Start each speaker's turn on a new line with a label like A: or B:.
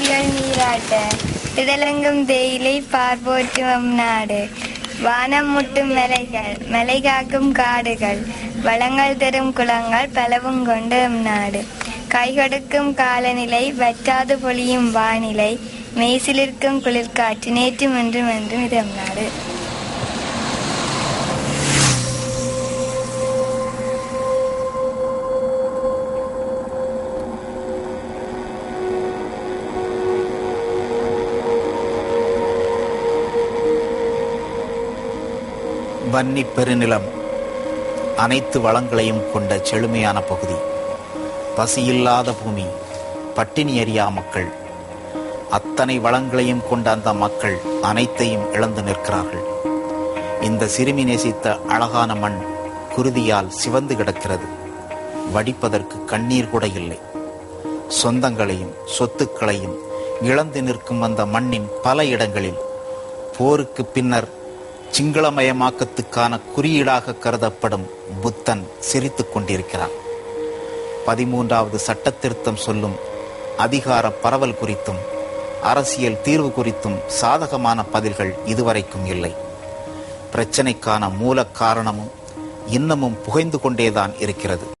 A: காட்சிகள் நீராட்ட திடலங்கும் தேயிலை பார்ப்போற்றும் நாடு. வானம் முட்டும் மலைகள் மலை காக்கும் காடுகள் வளங்கள் தரும் குளங்கள் பலவும் கொண்டு எம் நாடு கைகொடுக்கும் காலநிலை வற்றாது பொழியும் வானிலை மெய்சிலிருக்கும் குளிர்காற்று நேற்றும் என்றும் என்றும் இது நாடு.
B: வன்னி பெருநிலம் அனைத்து வளங்களையும் கொண்ட செழுமையான பகுதி. பசியில்லாத பூமி பட்டினி அறியா மக்கள். அத்தனை வளங்களையும் கொண்ட அந்த மக்கள் அனைத்தையும் இழந்து நிற்கிறார்கள். இந்த சிறுமி நேசித்த அழகான மண் குருதியால் சிவந்து கிடக்கிறது. வடிப்பதற்கு கண்ணீர் கூட இல்லை. சொந்தங்களையும் சொத்துக்களையும் இழந்து நிற்கும் அந்த மண்ணின் பல இடங்களில் போருக்கு பின்னர் சிங்களமயமாக்கத்துக்கான குறியீடாக கருதப்படும் புத்தன் சிரித்துக் கொண்டிருக்கிறான். பதிமூன்றாவது சட்ட திருத்தம் சொல்லும் அதிகார பரவல் குறித்தும் அரசியல் தீர்வு குறித்தும் சாதகமான பதில்கள் இதுவரைக்கும் இல்லை. பிரச்சனைக்கான மூல காரணமும் இன்னமும் புகைந்து கொண்டேதான் இருக்கிறது.